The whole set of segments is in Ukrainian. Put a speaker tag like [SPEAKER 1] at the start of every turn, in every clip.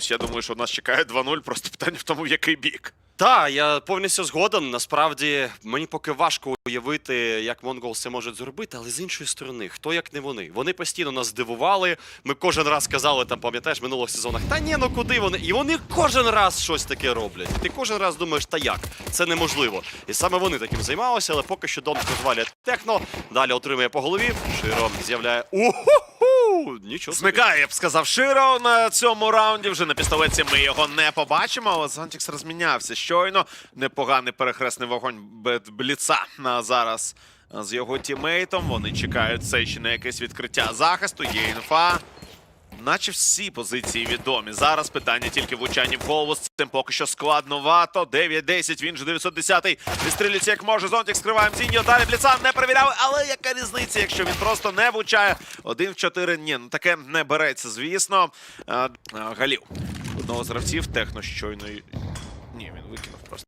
[SPEAKER 1] чомусь я думаю, що нас чекає 2-0, просто питання в тому, в який бік.
[SPEAKER 2] Так, я повністю згоден. Насправді мені поки важко уявити, як Монгол це можуть зробити, але з іншої сторони, хто як не вони. Вони постійно нас здивували. Ми кожен раз казали, там пам'ятаєш, минулих сезонах, та ні, ну куди вони? І вони кожен раз щось таке роблять. І ти кожен раз думаєш, та як? Це неможливо. І саме вони таким займалися, але поки що Донк розвалює техно. Далі отримує по голові. Широ з'являє. Уху! Нічого.
[SPEAKER 1] Зникає, я б сказав, Широ на цьому раунді. Вже на пістолетці ми його не побачимо, але Зонтікс розмінявся щойно. Непоганий перехресний вогонь бліца на зараз з його тімейтом. Вони чекають це ще на якесь відкриття захисту. Є інфа. Наче всі позиції відомі. Зараз питання тільки влучання в голову. З цим поки що складновато. 9-10, він же 910-й. Відстрілюється як може. Зонтік скриває Мзіньо. Далі Бліца не перевіряли. Але яка різниця, якщо він просто не влучає? Один в чотири. Ні, ну таке не береться, звісно. Галів. Одного з гравців техно щойно. Ні, він викинув просто.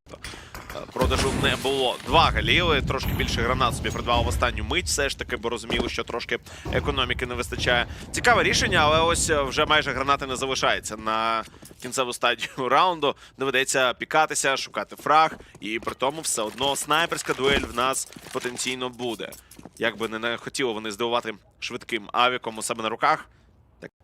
[SPEAKER 1] Продажу не було. Два галіли, трошки більше гранат собі придбав в останню мить. Все ж таки, бо розуміли, що трошки економіки не вистачає. Цікаве рішення, але ось е, вже майже гранати не залишається на кінцеву стадію раунду. Доведеться пікатися, шукати фраг, і при тому все одно снайперська дуель в нас потенційно буде. Як би не хотіло вони здивувати швидким авіком у себе на руках.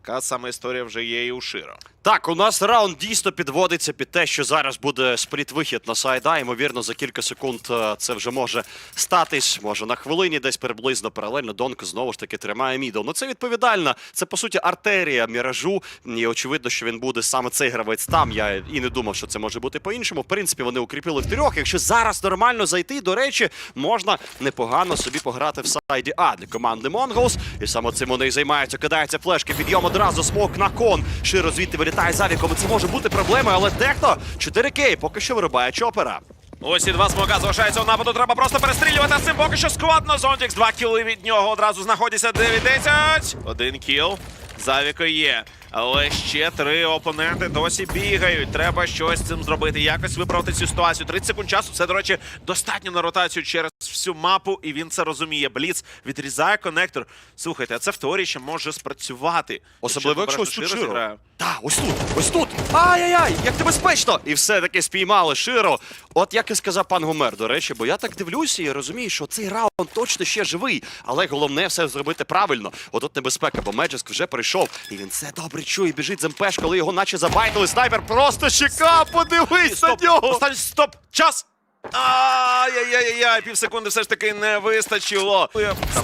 [SPEAKER 1] Така сама історія вже є і у Широ.
[SPEAKER 2] Так, у нас раунд дійсно підводиться під те, що зараз буде спліт-вихід на сайда. Ймовірно, за кілька секунд е, це вже може статись. Може на хвилині, десь приблизно паралельно. Донк знову ж таки тримає мідл. Ну це відповідально. Це по суті артерія міражу. І очевидно, що він буде саме цей гравець там. Я і не думав, що це може бути по-іншому. В принципі, вони укріпили в трьох. Якщо зараз нормально зайти, до речі, можна непогано собі пограти в сайді А для команди Mongols. І саме цим вони і займаються. Кидаються флешки, підйом одразу, смок на кон. Широ звідти вилітає за віком. Це може бути проблемою, але дехто 4К поки що вирубає чопера.
[SPEAKER 1] Ось і два смока залишається у нападу. Треба просто перестрілювати. Цим поки що складно. Зонтікс, два кіли від нього одразу знаходяться 9-10. Один кіл. Завіко є. Але ще три опоненти досі бігають. Треба щось з цим зробити. Якось виправити цю ситуацію. 30 секунд часу. Це, до речі, достатньо на ротацію через всю мапу, і він це розуміє. Бліц відрізає коннектор. Слухайте, а це в теорії ще може спрацювати.
[SPEAKER 2] Особливо, якщо щось
[SPEAKER 1] Широ
[SPEAKER 2] Так, ось тут, ось тут. Ай-яй-яй, як небезпечно! І все-таки спіймали Широ. От як і сказав пан Гомер, до речі, бо я так дивлюся і розумію, що цей раунд точно ще живий. Але головне все зробити правильно. От тут небезпека, бо Меджеск вже прийшов, і він все добре чує, біжить з МПш, коли його наче забайтили. Снайпер просто чекав, подивись на нього.
[SPEAKER 1] останній стоп, час. Ай-яй-яй-яй, пів секунди все ж таки не вистачило. Там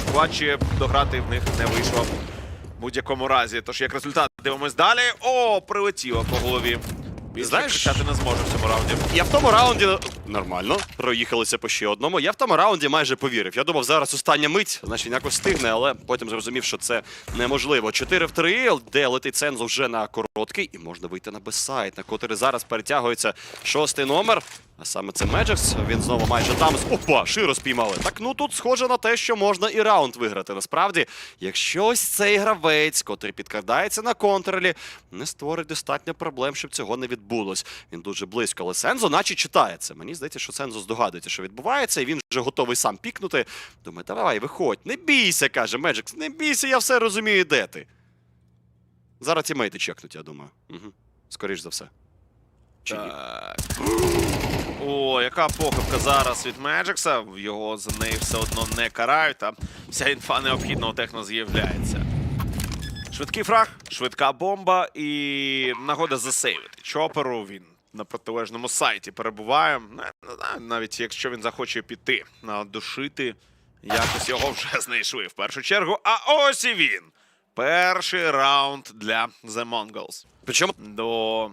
[SPEAKER 1] дограти в них не вийшло будь-якому разі. Тож як результат дивимось далі. О, прилетіло по голові.
[SPEAKER 2] Знаєш-
[SPEAKER 1] кричати не зможе в цьому раунді.
[SPEAKER 2] Я в тому раунді нормально проїхалися по ще одному. Я в тому раунді майже повірив. Я думав, зараз остання мить, значить якось встигне, але потім зрозумів, що це неможливо. 4 в 3, де летить Сензо вже на короткий, і можна вийти на безсайт, на котрий зараз перетягується шостий номер. А саме це Меджекс. Він знову майже там. Опа, широ спіймали. Так ну тут схоже на те, що можна і раунд виграти. Насправді, якщо ось цей гравець, котрий підкрадається на контролі, не створить достатньо проблем, щоб цього не відбулось. Він дуже близько, але Сензо наче читає це. Мені здається, що Сензо здогадується, що відбувається, і він вже готовий сам пікнути. Думає, давай, виходь, не бійся, каже Меджекс, не бійся, я все розумію, де ти. Зараз тімейти чекнуть, я думаю. Угу. Скоріш за все. Чи ні?
[SPEAKER 1] О, яка похибка зараз від Меджекса. Його за неї все одно не карають. А вся інфа необхідного техно з'являється. Швидкий фраг, швидка бомба і нагода засейвити. Чоперу він на протилежному сайті перебуває. Не, знаю, навіть якщо він захоче піти на душити, якось його вже знайшли в першу чергу. А ось і він. Перший раунд для The Mongols
[SPEAKER 2] Причому
[SPEAKER 1] до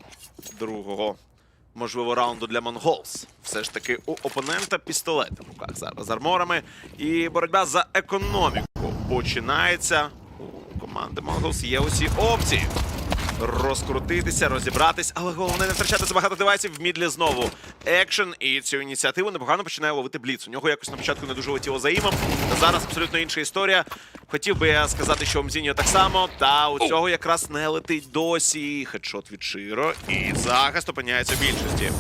[SPEAKER 1] другого, можливо, раунду для Монголс. Все ж таки у опонента пістолети в руках зараз з арморами. І боротьба за економіку починається. У команди Монголс є усі опції. Розкрутитися, розібратись, але головне не втрачати забагато девайсів в мідлі знову. Екшен і цю ініціативу непогано починає ловити Бліц. У нього якось на початку не дуже летіло за імом. Зараз абсолютно інша історія. Хотів би я сказати, що у Мзіньо так само, та у цього якраз не летить досі. Хедшот від Широ, і захист опиняється в більшості.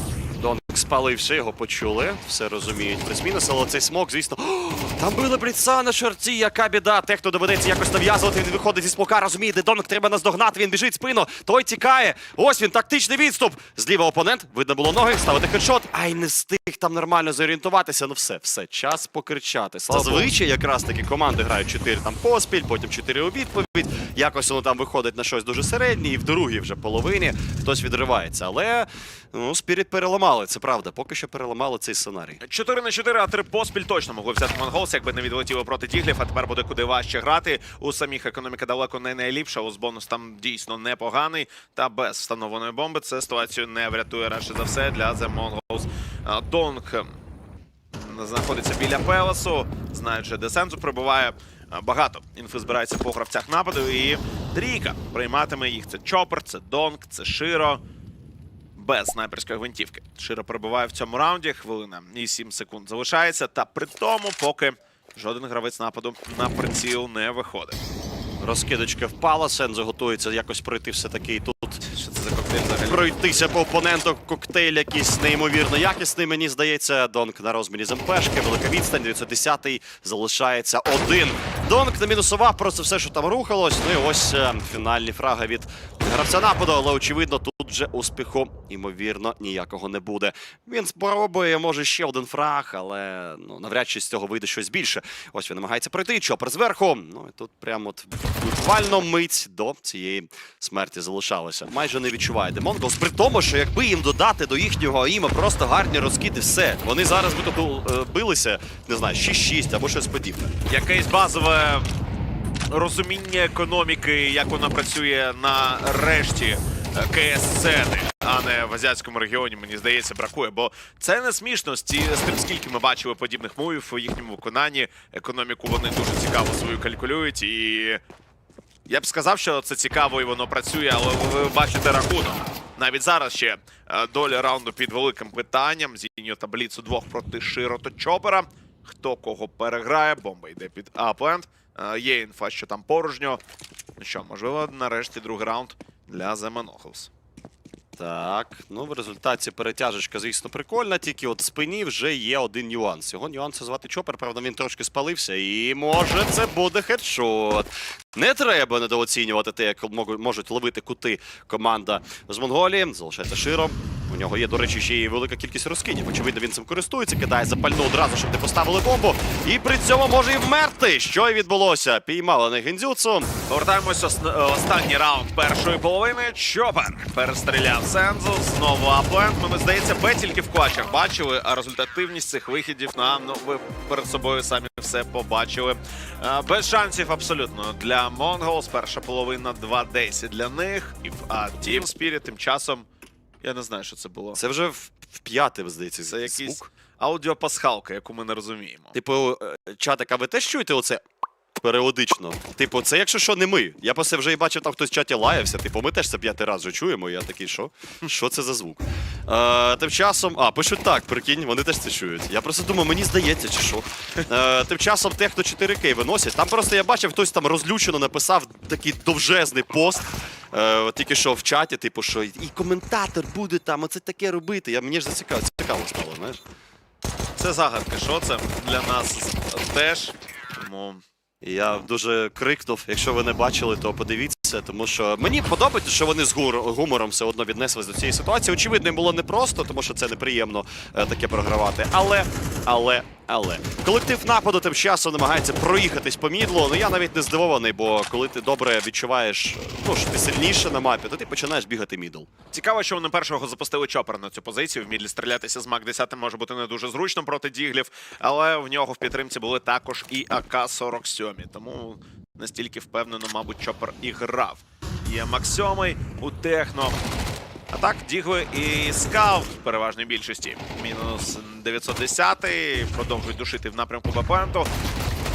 [SPEAKER 2] Донкс спалився, його почули. Все розуміють. Плюс-мінус, але цей смок, звісно. О, там били бліца на шорті, яка біда. Техно доведеться якось нав'язувати. Він виходить зі смока, розуміє, де Донок треба наздогнати. Він біжить спину. Той тікає. Ось він, тактичний відступ. Зліва опонент. Видно було ноги, ставити хедшот. Ай, не встиг там нормально зорієнтуватися. Ну все, все, час покричати. Зазвичай якраз таки команди грають 4 там поспіль, потім 4 у відповідь. Якось воно там виходить на щось дуже середнє, і в другій вже половині хтось відривається. Але ну, Спіріт переламали, це правда. Поки що переламали цей сценарій.
[SPEAKER 1] 4 на 4, а 3 поспіль точно могли взяти Монголс, якби не відлетіли проти діглів, а тепер буде куди важче грати. У самих економіка далеко не найліпша, у бонус там дійсно непоганий. Та без встановленої бомби це ситуацію не врятує радше за все для The Mongols. Донг знаходиться біля Пелесу, знаючи, де Сензу прибуває. Багато інфи збирається по гравцях нападу, і трійка прийматиме їх. Це Чопер, це Донг, це Широ без снайперської гвинтівки. Широ перебуває в цьому раунді. Хвилина і 7 секунд залишається. Та при тому, поки жоден гравець нападу на приціл не виходить.
[SPEAKER 2] Розкидочка впала, Сензо готується якось пройти все-таки і тут.
[SPEAKER 1] Що це за коктейль взагалі?
[SPEAKER 2] Пройтися по опоненту коктейль якийсь неймовірно якісний, мені здається. Донк на розмірі з МПшки, велика відстань, 910-й залишається один. Донк не мінусував просто все, що там рухалось. Ну і ось е, фінальні фраги від гравця нападу, але очевидно, тут вже успіху, ймовірно, ніякого не буде. Він спробує, може, ще один фраг, але ну, навряд чи з цього вийде щось більше. Ось він намагається пройти. Чопер зверху. Ну і тут прямо от буквально мить до цієї смерті залишалося. Майже не відчуває Демонголс. При тому, що якби їм додати до їхнього іма просто гарні розкиди, все. Вони зараз би е, билися, не знаю, 6-6 або щось подібне.
[SPEAKER 1] Якесь базове розуміння економіки, як вона працює на решті КС-сцени, а не в азіатському регіоні, мені здається, бракує. Бо це не смішно з, тим, скільки ми бачили подібних мувів у їхньому виконанні. Економіку вони дуже цікаво свою калькулюють і. Я б сказав, що це цікаво і воно працює, але ви бачите рахунок. Навіть зараз ще е, доля раунду під великим питанням. Зіньо таблицю двох проти Широ та Чопера. Хто кого переграє, бомба йде під апленд. Е, Є інфа, що там порожньо. Ну що, можливо, нарешті другий раунд для Monohos.
[SPEAKER 2] Так, ну в результаті перетяжечка, звісно, прикольна, тільки от в спині вже є один нюанс. Його нюанс звати Чопер, правда, він трошки спалився, і може це буде хедшот. Не треба недооцінювати те, як можуть- ловити кути команда з Монголії. Залишається широ. У нього є, до речі, ще й велика кількість розкидів. Очевидно, він цим користується, кидає запальну одразу, щоб не поставили бомбу. І при цьому може і вмерти. Що й відбулося? Піймали на гендзюцу.
[SPEAKER 1] Повертаємося ос- останній раунд першої половини. Чопер перестріляв Сензу. Знову апленд. Ми, здається, Б тільки в клатчах бачили, а результативність цих вихідів на ну ви перед собою самі все побачили. Е, Без шансів абсолютно для Монголс. Перша половина 2-10 для них. А Team Spirit тим часом. Я не знаю, що це було.
[SPEAKER 2] Це вже в, в п'яте, здається,
[SPEAKER 1] Це якийсь
[SPEAKER 2] звук.
[SPEAKER 1] аудіопасхалка, яку ми не розуміємо.
[SPEAKER 2] Типу, чат, а ви теж чуєте оце? Періодично. Типу, це якщо що, не ми. Я просто вже і бачив, там хтось в чаті лаявся. Типу, ми теж це п'ятий раз вже чуємо. і Я такий, що? Що це за звук? Е, тим часом. А, пишуть так, прикинь, вони теж це чують. Я просто думаю, мені здається, чи що. Е, тим часом техно 4К виносять. Там просто я бачив, хтось там розлючено написав такий довжезний пост. Е, тільки що в чаті, типу, що і коментатор буде там, оце таке робити. Я, мені ж зацікаво, цікаво стало, знаєш.
[SPEAKER 1] Це загадка, що це для нас теж. Тому
[SPEAKER 2] Я дуже крикнув. Якщо ви не бачили, то подивіться, тому що мені подобається, що вони з гумором все одно віднеслись до цієї ситуації. Очевидно, їм було непросто, тому що це неприємно е, таке програвати. Але, але, але колектив нападу тим часом намагається проїхатись по мідлу. Ну я навіть не здивований, бо коли ти добре відчуваєш, ну що ти сильніше на мапі, то ти починаєш бігати мідл.
[SPEAKER 1] Цікаво, що вони першого запустили чопер на цю позицію. В мідлі стрілятися з Мак 10 може бути не дуже зручно проти діглів, але в нього в підтримці були також і АК-47. Тому настільки впевнено, мабуть, чопер і грав. Є Мак 7 у Техно. А так, Дігли і Скаут в переважній більшості. Мінус 910 продовжують душити в напрямку Бапенту.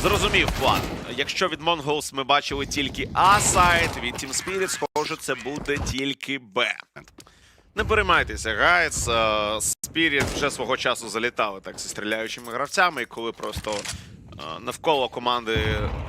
[SPEAKER 1] Зрозумів план. Якщо від Mongols ми бачили тільки А-сайт, від Team Spirit, схоже, це буде тільки Б. Не переймайтеся, Гайц. Спіріт вже свого часу залітали так зі стріляючими гравцями, і коли просто е, навколо команди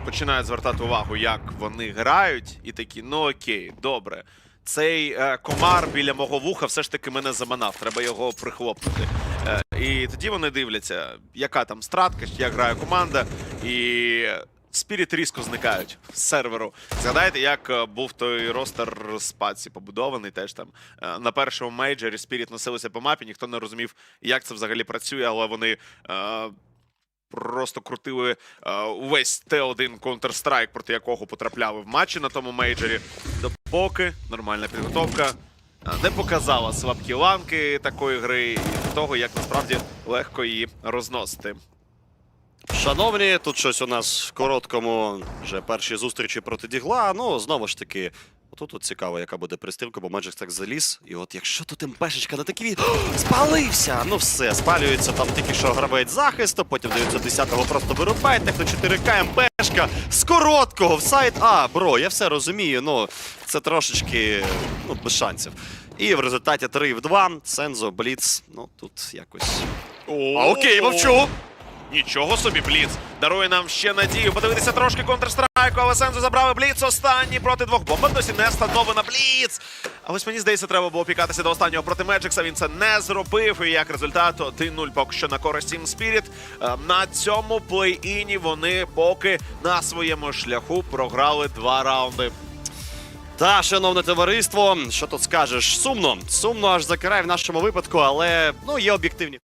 [SPEAKER 1] починають звертати увагу, як вони грають, і такі, ну окей, добре. цей е, комар біля мого вуха все ж таки мене заманав. Треба його прихлопнути. Е, і тоді вони дивляться, яка там стратка, як грає команда, і Спіріт різко зникають з серверу. Згадайте, як е, був той ростер з паці побудований. Теж там е, на першому мейджорі Спіріт носилися по мапі, ніхто не розумів, як це взагалі працює, але вони. Е, Просто крутили е, увесь Т1 Counter-Strike, проти якого потрапляли в матчі на тому мейджорі. Допоки нормальна підготовка е, не показала слабкі ланки такої гри і того, як насправді легко її розносити.
[SPEAKER 2] Шановні, тут щось у нас в короткому вже перші зустрічі проти Дігла. Ну, знову ж таки, тут цікаво, яка буде пристрілка, бо Меджик так заліз. І от якщо тут МПшечка на такий від... Спалився! Ну все, спалюється там тільки що гравець захисту, потім дається 10-го просто вирубає, техно 4К, МПшка з короткого в сайт. А, бро, я все розумію, ну це трошечки ну, без шансів. І в результаті 3 в 2. Сензо, Бліц, ну тут якось. А окей, мовчу.
[SPEAKER 1] Нічого собі, Бліц. Дарує нам ще надію. Подивитися трошки Counter-Strike, але Сензо забрали Бліц останній проти двох. Бомба досі не встановлена. Бліц! А ось мені здається, треба було пікатися до останнього проти Меджикса. Він це не зробив. І як результат 1-0 поки що на користь Team Spirit. Е, На цьому плей-іні вони поки на своєму шляху програли два раунди.
[SPEAKER 2] Та, шановне товариство, що тут скажеш? Сумно, сумно аж за край в нашому випадку, але ну є об'єктивні.